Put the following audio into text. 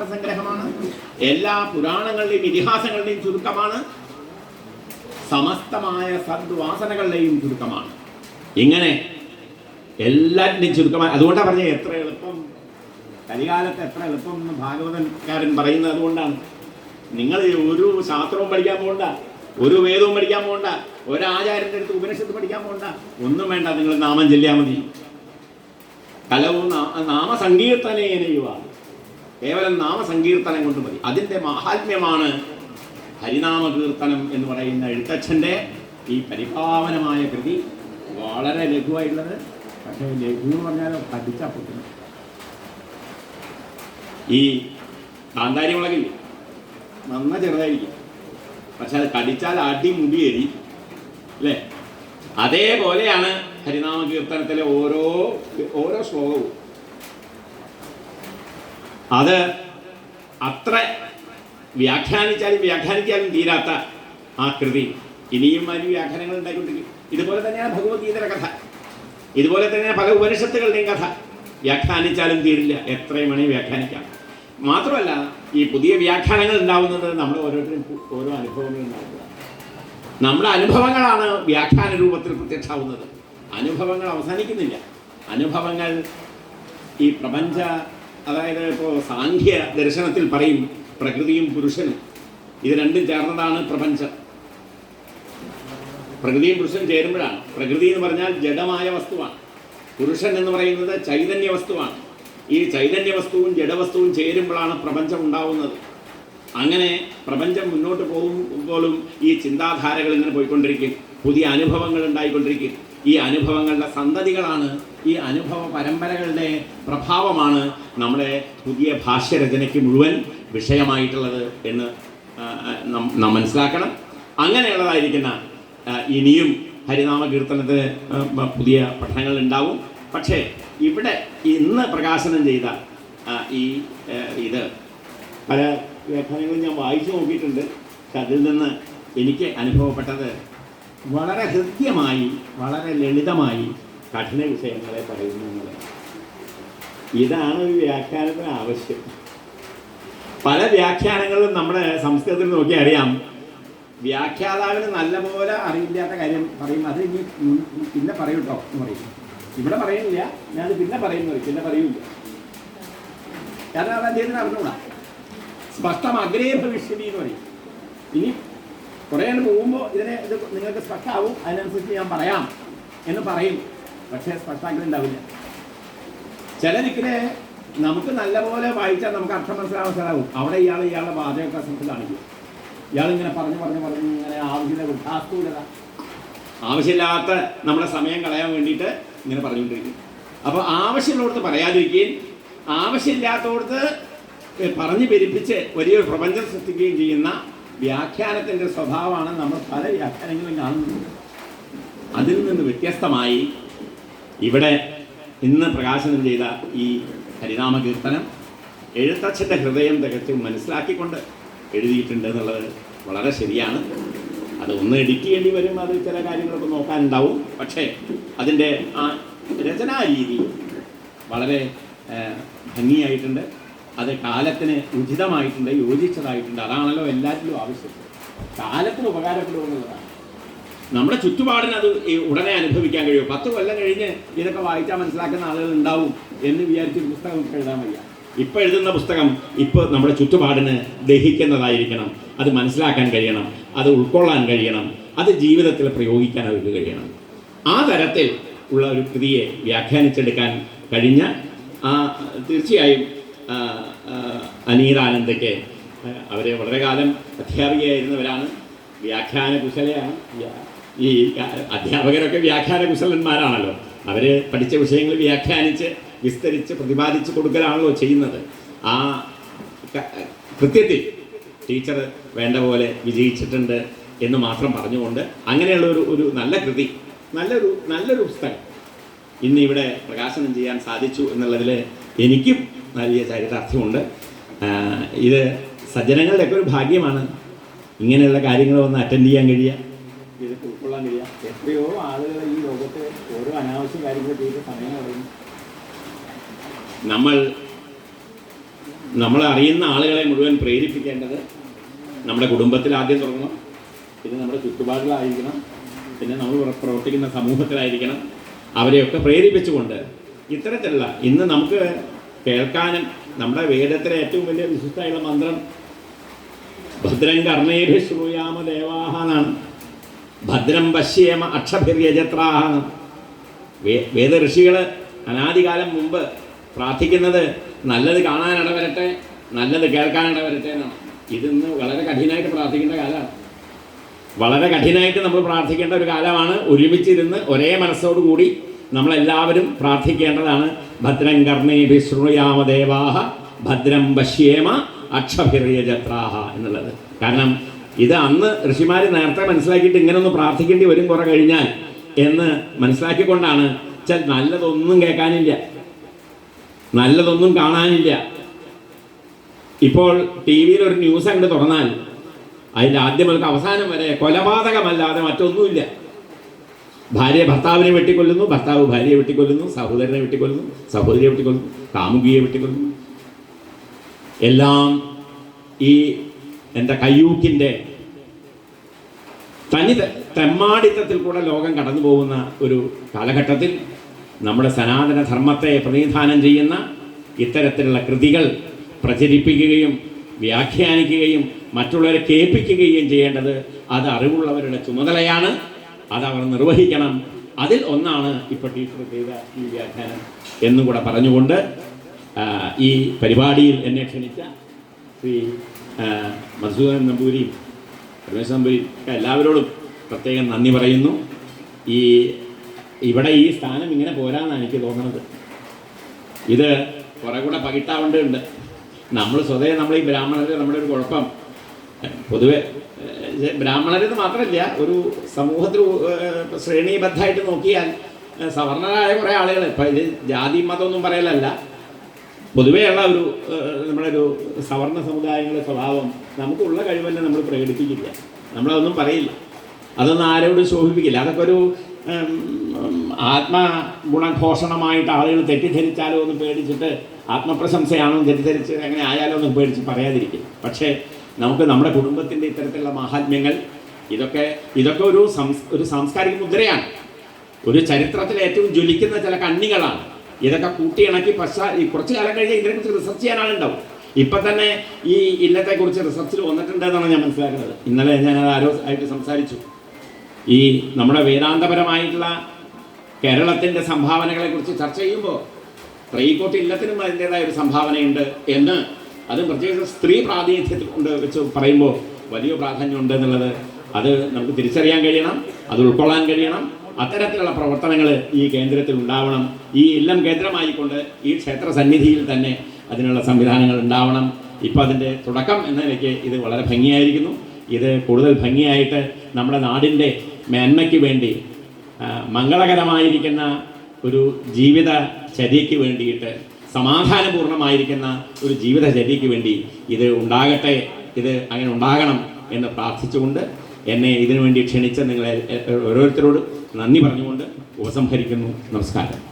സമാഹാര സംഗ്രഹമാണ് എല്ലാ പുരാണങ്ങളുടെയും ഇതിഹാസങ്ങളുടെയും ചുരുക്കമാണ്. സമസ്തമായ സദ്വാസനകളുടെയും ചുരുക്കമാണ്. ഇങ്ങനെ എല്ലാറ്റിന്റെയും ചുരുക്കമായി അതുകൊണ്ടാണ് പറഞ്ഞത് എത്ര എളുപ്പം കലികാലത്ത് എത്ര എളുപ്പം എന്ന് ഭാഗവതൻകാരൻ പറയുന്നത് അതുകൊണ്ടാണ്. നിങ്ങൾ ഒരു ശാസ്ത്രവും പഠിക്കാൻ പോകണ്ട ഒരു വേദവും പഠിക്കാൻ പോകണ്ട ഒരാചാര്യന്റെ അടുത്ത് ഉപനിഷത്ത് പഠിക്കാൻ പോകണ്ട ഒന്നും വേണ്ട നിങ്ങൾ നാമം ചെല്ലിയാൽ മതി. കലവും നാമസങ്കീർത്തനേനയുവാണ്. നാമസങ്കീർത്തനേനയുവ കേവലം നാമസങ്കീർത്തനം കൊണ്ട് മതി. അതിന്റെ മാഹാത്മ്യമാണ് ഹരിനാമ കീർത്തനം എന്ന് പറയുന്ന എഴുത്തച്ഛന്റെ ഈ പരിപാവനമായ കൃതി. വളരെ ലഘുവായിട്ടുള്ളത്. പക്ഷേ ലഘു എന്ന് പറഞ്ഞാൽ പഠിച്ച പൊട്ടുന്നു ഈ കാന്താരി മുളകില്ലേ നന്ന ചെറുതായിരിക്കും. പക്ഷെ അത് കടിച്ചാൽ അടി മുടിയേരി അല്ലേ? അതേപോലെയാണ് ഹരിനാമ കീർത്തനത്തിലെ ഓരോ ഓരോ ശ്ലോകവും. അത് അത്ര വ്യാഖ്യാനിച്ചാലും വ്യാഖ്യാനിക്കാനും തീരാത്ത ആ കൃതി. ഇനിയും അതിന് വ്യാഖ്യാനങ്ങൾ ഉണ്ടായിക്കൊണ്ടിരിക്കും. ഇതുപോലെ തന്നെയാണ് ഭഗവത്ഗീതയുടെ കഥ. ഇതുപോലെ തന്നെയാണ് പല ഉപനിഷത്തുകളുടെയും കഥ. വ്യാഖ്യാനിച്ചാലും തീരില്ല. എത്രയും വേണേൽ വ്യാഖ്യാനിക്കാം. മാത്രമല്ല ഈ പുതിയ വ്യാഖ്യാനങ്ങൾ ഉണ്ടാവുന്നത് നമ്മുടെ ഓരോരുത്തരും ഓരോ അനുഭവങ്ങൾ ഉണ്ടാവുക നമ്മുടെ അനുഭവങ്ങളാണ് വ്യാഖ്യാന രൂപത്തിൽ പ്രത്യക്ഷമാവുന്നത്. അനുഭവങ്ങൾ അവസാനിക്കുന്നില്ല. അനുഭവങ്ങൾ ഈ പ്രപഞ്ച അതായത് ഇപ്പോൾ സാഖ്യ ദർശനത്തിൽ പറയും പ്രകൃതിയും പുരുഷനും. ഇത് രണ്ടും ചേർന്നതാണ് പ്രപഞ്ചം. പ്രകൃതിയും പുരുഷനും ചേരുമ്പോഴാണ്. പ്രകൃതി എന്ന് പറഞ്ഞാൽ ജഡമായ വസ്തുവാണ്. പുരുഷൻ എന്ന് പറയുന്നത് ചൈതന്യ വസ്തുവാണ്. ഈ ചൈതന്യ വസ്തുവും ജഡവസ്തുവും ചേരുമ്പോഴാണ് പ്രപഞ്ചം ഉണ്ടാവുന്നത്. അങ്ങനെ പ്രപഞ്ചം മുന്നോട്ട് പോകുമ്പോഴും ഈ ചിന്താധാരകൾ ഇങ്ങനെ പോയിക്കൊണ്ടിരിക്കും. പുതിയ അനുഭവങ്ങൾ ഉണ്ടായിക്കൊണ്ടിരിക്കും. ഈ അനുഭവങ്ങളുടെ സന്തതികളാണ് ഈ അനുഭവ പരമ്പരകളുടെ പ്രഭാവമാണ് നമ്മുടെ പുതിയ ഭാഷ്യരചനയ്ക്ക് മുഴുവൻ വിഷയമായിട്ടുള്ളത് എന്ന് നാം- മനസ്സിലാക്കണം. അങ്ങനെയുള്ളതായിരിക്കുന്ന ഇനിയും ഹരിനാമ കീർത്തനത്തിന് പുതിയ പഠനങ്ങൾ ഉണ്ടാവും. പക്ഷേ ഇവിടെ ഇന്ന് പ്രകാശനം ചെയ്ത ഈ ഇത് പല ലേഖനങ്ങളും ഞാൻ വായിച്ചു നോക്കിയിട്ടുണ്ട്. പക്ഷെ അതിൽ നിന്ന് എനിക്ക് അനുഭവപ്പെട്ടത് വളരെ ഹൃദ്യമായി വളരെ ലളിതമായി കഠിന വിഷയങ്ങളെ പറയുന്നു ഇതാണ് ഒരു വ്യാഖ്യാനത്തിന് ആവശ്യം. പല വ്യാഖ്യാനങ്ങളും നമ്മുടെ സംസ്കൃതത്തിൽ നോക്കി അറിയാം വ്യാഖ്യാതാവിന് നല്ലപോലെ അറിയില്ലാത്ത കാര്യം പറയും. അത് ഇനി പിന്നെ പറയൂ കേട്ടോ എന്ന് പറയും. ഇവിടെ പറയുന്നില്ല ഞാനത് പിന്നെ പറയുന്നു പറയും. പിന്നെ പറയൂല കാരണം അത് അദ്ദേഹത്തിന് അറിഞ്ഞൂടാ സ്പഷ്ടം അഗ്രേ ഭവിഷ്യതി എന്ന് പറയും. ഇനി കുറേ അങ്ങ് പോകുമ്പോൾ ഇതിനെ ഇത് നിങ്ങൾക്ക് സ്പഷ്ടാവും അതിനനുസരിച്ച് ഞാൻ പറയാം എന്ന് പറയും. പക്ഷേ സ്പഷ്ടാഗ്രഹം ഉണ്ടാവില്ല. ചില നിൽക്കുന്നത് നമുക്ക് നല്ലപോലെ വായിച്ചാൽ നമുക്ക് അർത്ഥം മനസ്സിലാവാൻ സാധാവും അവിടെ ഇയാൾ ഇയാളുടെ വാചകമൊക്കെ ശ്രദ്ധ കാണിക്കും ഇയാളിങ്ങനെ പറഞ്ഞു പറഞ്ഞു പറഞ്ഞു ഇങ്ങനെ ആവശ്യമില്ല വൃദ്ധാസ്തൂലത ആവശ്യമില്ലാത്ത നമ്മുടെ സമയം കളയാൻ വേണ്ടിയിട്ട് ഇങ്ങനെ പറഞ്ഞുകൊണ്ടിരിക്കും. അപ്പോൾ ആവശ്യമുള്ളിടത്ത് പറയാതിരിക്കുകയും ആവശ്യമില്ലാത്തടത്ത് പറഞ്ഞ് പെരുപ്പിച്ച് വലിയൊരു പ്രപഞ്ചം സൃഷ്ടിക്കുകയും ചെയ്യുന്ന വ്യാഖ്യാനത്തിന്റെ സ്വഭാവമാണ് നമ്മൾ പല വ്യാഖ്യാനങ്ങളും കാണുന്നത്. അതിൽ നിന്ന് വ്യത്യസ്തമായി ഇവിടെ ഇന്ന് പ്രകാശനം ചെയ്ത ഈ ഹരിനാമ കീർത്തനം എഴുത്തച്ഛന്റെ ഹൃദയം തികച്ചും മനസ്സിലാക്കിക്കൊണ്ട് എഴുതിയിട്ടുണ്ട് എന്നുള്ളത് വളരെ ശരിയാണ്. അത് ഒന്ന് എഡിറ്റ് ചെയ്യേണ്ടി വരും അത് ചില കാര്യങ്ങളൊക്കെ നോക്കാനുണ്ടാവും. പക്ഷേ അതിന്റെ ആ രചനാ രീതി വളരെ ഭംഗിയായിട്ടുണ്ട്. അത് കാലത്തിന് ഉചിതമായിട്ടുണ്ട് യോജിച്ചതായിട്ടുണ്ട്. അതാണല്ലോ എല്ലാറ്റിലും ആവശ്യം. കാലത്തിന് ഉപകാരപ്പെടുമെന്നുള്ളതാണ് നമ്മുടെ ചുറ്റുപാടിന് അത് ഉടനെ അനുഭവിക്കാൻ കഴിയും. പത്ത് കൊല്ലം കഴിഞ്ഞ് ഇതൊക്കെ വായിച്ചാൽ മനസ്സിലാക്കുന്ന ആളുകൾ ഉണ്ടാവും എന്ന് വിചാരിച്ച് പുസ്തകം എഴുതാൻ വയ്യ. ഇപ്പൊ എഴുതുന്ന പുസ്തകം ഇപ്പോൾ നമ്മുടെ ചുറ്റുപാടിന് ദഹിക്കുന്നതായിരിക്കണം. അത് മനസ്സിലാക്കാൻ കഴിയണം. അത് ഉൾക്കൊള്ളാൻ കഴിയണം. അത് ജീവിതത്തിൽ പ്രയോഗിക്കാൻ അവർക്ക് കഴിയണം. ആ തരത്തിൽ ഉള്ള ഒരു കൃതിയെ വ്യാഖ്യാനിച്ചെടുക്കാൻ കഴിഞ്ഞ ആ തീർച്ചയായും അനീറാനന്ദയ്ക്ക് അവരെ വളരെ കാലം അധ്യാപികയായിരുന്നവരാണ്. വ്യാഖ്യാന കുശലയാണ്. ഈ അധ്യാപകരൊക്കെ വ്യാഖ്യാന കുശലന്മാരാണല്ലോ. അവർ പഠിച്ച വിഷയങ്ങൾ വ്യാഖ്യാനിച്ച് വിസ്തരിച്ച് പ്രതിപാദിച്ച് കൊടുക്കലാണല്ലോ ചെയ്യുന്നത്. ആ കൃത്യത്തിൽ ടീച്ചർ വേണ്ട പോലെ വിജയിച്ചിട്ടുണ്ട് എന്ന് മാത്രം പറഞ്ഞുകൊണ്ട് അങ്ങനെയുള്ള ഒരു ഒരു നല്ല കൃതി നല്ലൊരു നല്ലൊരു പുസ്തകം ഇന്നിവിടെ പ്രകാശനം ചെയ്യാൻ സാധിച്ചു എന്നുള്ളതിൽ എനിക്കും വലിയ ചരിതാർത്ഥ്യമുണ്ട് ഇത് സജ്ജനങ്ങളുടെയൊക്കെ ഒരു ഭാഗ്യമാണ് ഇങ്ങനെയുള്ള കാര്യങ്ങൾ ഒന്ന് അറ്റൻഡ് ചെയ്യാൻ കഴിയുക. ഇത് ഉൾക്കൊള്ളാൻ കഴിയുക. എത്രയോ ആളുകൾ ഈ ലോകത്ത് ഓരോ അനാവശ്യ കാര്യങ്ങൾ ചെയ്ത് സമയം കളയുന്നു. നമ്മൾ നമ്മൾ അറിയുന്ന ആളുകളെ മുഴുവൻ പ്രേരിപ്പിക്കേണ്ടത് നമ്മുടെ കുടുംബത്തിൽ ആദ്യം തുടങ്ങണം. പിന്നെ നമ്മുടെ ചുറ്റുപാടിലായിരിക്കണം പിന്നെ നമ്മൾ പ്ര- പ്രവർത്തിക്കുന്ന സമൂഹത്തിലായിരിക്കണം. അവരെയൊക്കെ പ്രേരിപ്പിച്ചുകൊണ്ട് ഇത്തരത്തിലുള്ള ഇന്ന് നമുക്ക് കേൾക്കാനും നമ്മുടെ വേദത്തിലെ ഏറ്റവും വലിയ വിശിഷ്ടമായുള്ള മന്ത്രം ഭദ്രം കർണേഭി ശ്രൂയാമ ദേവാഹ എന്നാണ്. ഭദ്രം പശ്യേമ അക്ഷഭിര്യജത്രാഹ വേ- വേദ ഋഷികൾ അനാദികാലം മുമ്പ് പ്രാർത്ഥിക്കുന്നത് നല്ലത് കാണാനിടവരട്ടെ നല്ലത് കേൾക്കാനിടവരട്ടെ എന്നാണ്. ഇതിന്ന് വളരെ കഠിനമായിട്ട് പ്രാർത്ഥിക്കേണ്ട കാലമാണ്. വളരെ കഠിനമായിട്ട് നമ്മൾ പ്രാർത്ഥിക്കേണ്ട ഒരു കാലമാണ്. ഒരുമിച്ചിരുന്ന് ഒരേ മനസ്സോടുകൂടി നമ്മളെല്ലാവരും പ്രാർത്ഥിക്കേണ്ടതാണ്. ഭദ്രം കർണേഭി വിശ്രുയാമദേവാഹ ദേവാഹ ഭദ്രം പശ്യേമ അക്ഷഭിറിയജത്രാഹ എന്നുള്ളത്. കാരണം ഇത് അന്ന് ഋഷിമാർ നേരത്തെ മനസ്സിലാക്കിയിട്ട് ഇങ്ങനെ ഒന്ന് പ്രാർത്ഥിക്കേണ്ടി വരും കുറെ കഴിഞ്ഞാൽ എന്ന് മനസ്സിലാക്കിക്കൊണ്ടാണ്. ചില നല്ലതൊന്നും കേൾക്കാനില്ല. നല്ലതൊന്നും കാണാനില്ല. ഇപ്പോൾ ടി വിയിൽ ഒരു ന്യൂസ് അങ്ങോട്ട് തുറന്നാൽ അതിന്റെ ആദ്യം മുതൽ അവസാനം വരെ കൊലപാതകമല്ലാതെ മറ്റൊന്നുമില്ല. ഭാര്യ ഭർത്താവിനെ വെട്ടിക്കൊല്ലുന്നു ഭർത്താവ് ഭാര്യയെ വെട്ടിക്കൊല്ലുന്നു സഹോദരനെ വെട്ടിക്കൊല്ലുന്നു സഹോദരിയെ വെട്ടിക്കൊല്ലുന്നു കാമുകിയെ വെട്ടിക്കൊല്ലുന്നു. എല്ലാം ഈ എന്റെ കയ്യൂക്കിന്റെ തനി തെമ്മാടിത്തത്തിൽ കൂടെ ലോകം കടന്നു പോകുന്ന ഒരു കാലഘട്ടത്തിൽ നമ്മുടെ സനാതന ധർമ്മത്തെ പ്രതിനിധാനം ചെയ്യുന്ന ഇത്തരത്തിലുള്ള കൃതികൾ പ്രചരിപ്പിക്കുകയും വ്യാഖ്യാനിക്കുകയും മറ്റുള്ളവരെ കേൾപ്പിക്കുകയും ചെയ്യേണ്ടത് അത് അറിവുള്ളവരുടെ ചുമതലയാണ്. അത് അവർ നിർവഹിക്കണം. അതിൽ ഒന്നാണ് ഇപ്പോൾ ടീച്ചർ ചെയ്ത ഈ വ്യാഖ്യാനം എന്നും കൂടെ പറഞ്ഞുകൊണ്ട് ഈ പരിപാടിയിൽ എന്നെ ക്ഷണിച്ച ശ്രീ മധുസൂദൻ നമ്പൂരി രമേശ് നമ്പൂരി എല്ലാവരോടും പ്രത്യേകം നന്ദി പറയുന്നു. ഈ ഇവിടെ ഈ സ്ഥാനം ഇങ്ങനെ പോരാന്നാണ് എനിക്ക് തോന്നുന്നത് ഇത് കുറെ കൂടെ പകിട്ടാവേണ്ടതുണ്ട് നമ്മൾ സ്വതേ നമ്മൾ ഈ ബ്രാഹ്മണർ നമ്മുടെ ഒരു കുഴപ്പം. പൊതുവെ ബ്രാഹ്മണരെന്ന് മാത്രമല്ല ഒരു സമൂഹത്തിൽ ശ്രേണീബദ്ധമായിട്ട് നോക്കിയാൽ സവർണരായ കുറേ ആളുകൾ ഇപ്പം ഇത് ജാതി മതമൊന്നും പറയലല്ല. പൊതുവെയുള്ള ഒരു നമ്മുടെ ഒരു സവർണ സമുദായങ്ങളുടെ സ്വഭാവം നമുക്കുള്ള കഴിവല്ല നമ്മൾ പ്രകടിപ്പിക്കില്ല. നമ്മളതൊന്നും പറയില്ല. അതൊന്നും ആരോടും ശോഭിപ്പിക്കില്ല. അതൊക്കെ ഒരു ആത്മഗുണഘോഷണമായിട്ട് ആളുകൾ തെറ്റിദ്ധരിച്ചാലോ എന്ന് പേടിച്ചിട്ട് ആത്മപ്രശംസയാണോ തെറ്റിദ്ധരിച്ച് അങ്ങനെ ആയാലോ എന്ന് പേടിച്ച് പറയാതിരിക്കും പക്ഷേ നമുക്ക് നമ്മുടെ കുടുംബത്തിന്റെ ഇത്തരത്തിലുള്ള മാഹാത്മ്യങ്ങൾ ഇതൊക്കെ ഇതൊക്കെ ഒരു ഒരു സാംസ്കാരിക മുദ്രയാണ്. ഒരു ചരിത്രത്തിൽ ഏറ്റവും ജ്വലിക്കുന്ന ചില കണ്ണികളാണ്. ഇതൊക്കെ കൂട്ടിയിണക്കി പശ്ചാ കുറച്ചു കുറച്ച് കാലം കഴിഞ്ഞ് ഇതിനെക്കുറിച്ച് റിസർച്ച് ചെയ്യാൻ ആളുണ്ടാവും. ഇപ്പം തന്നെ ഈ ഇല്ലത്തെക്കുറിച്ച് റിസർച്ചിൽ വന്നിട്ടുണ്ട് എന്നാണ് ഞാൻ മനസ്സിലാക്കുന്നത്. ഇന്നലെ ഞാൻ ആരോ ആയിട്ട് സംസാരിച്ചു. ഈ നമ്മുടെ വേദാന്തപരമായിട്ടുള്ള കേരളത്തിന്റെ സംഭാവനകളെക്കുറിച്ച് ചർച്ച ചെയ്യുമ്പോൾ ത്രൈക്കോട്ട് ഇല്ലത്തിനും അതിന്റെതായ ഒരു സംഭാവനയുണ്ട് എന്ന് അത് പ്രത്യേകിച്ച് സ്ത്രീ പ്രാതിനിധ്യത്തിൽ കൊണ്ട് വെച്ച് പറയുമ്പോൾ വലിയ പ്രാധാന്യം ഉണ്ട് എന്നുള്ളത് അത് നമുക്ക് തിരിച്ചറിയാൻ കഴിയണം അത് ഉൾക്കൊള്ളാൻ കഴിയണം. അത്തരത്തിലുള്ള പ്രവർത്തനങ്ങൾ ഈ കേന്ദ്രത്തിൽ ഉണ്ടാവണം. ഈ ഇല്ലം കേന്ദ്രമായിക്കൊണ്ട് ഈ ക്ഷേത്ര സന്നിധിയിൽ തന്നെ അതിനുള്ള സംവിധാനങ്ങൾ ഉണ്ടാവണം. ഇപ്പോൾ അതിന്റെ തുടക്കം എന്ന നിലയ്ക്ക് ഇത് വളരെ ഭംഗിയായിരിക്കുന്നു. ഇത് കൂടുതൽ ഭംഗിയായിട്ട് നമ്മുടെ നാടിന്റെ മേന്മയ്ക്ക് വേണ്ടി മംഗളകരമായിരിക്കുന്ന ഒരു ജീവിത ചര്യയ്ക്ക് വേണ്ടിയിട്ട് സമാധാനപൂർണമായിരിക്കുന്ന ഒരു ജീവിതചര്യയ്ക്ക് വേണ്ടി ഇത് ഉണ്ടാകട്ടെ ഇത് അങ്ങനെ ഉണ്ടാകണം എന്ന് പ്രാർത്ഥിച്ചുകൊണ്ട് എന്നെ ഇതിനു വേണ്ടി ക്ഷണിച്ച നിങ്ങളെ ഓരോരുത്തരോടും നന്ദി പറഞ്ഞുകൊണ്ട് ഉപസംഹരിക്കുന്നു. നമസ്കാരം.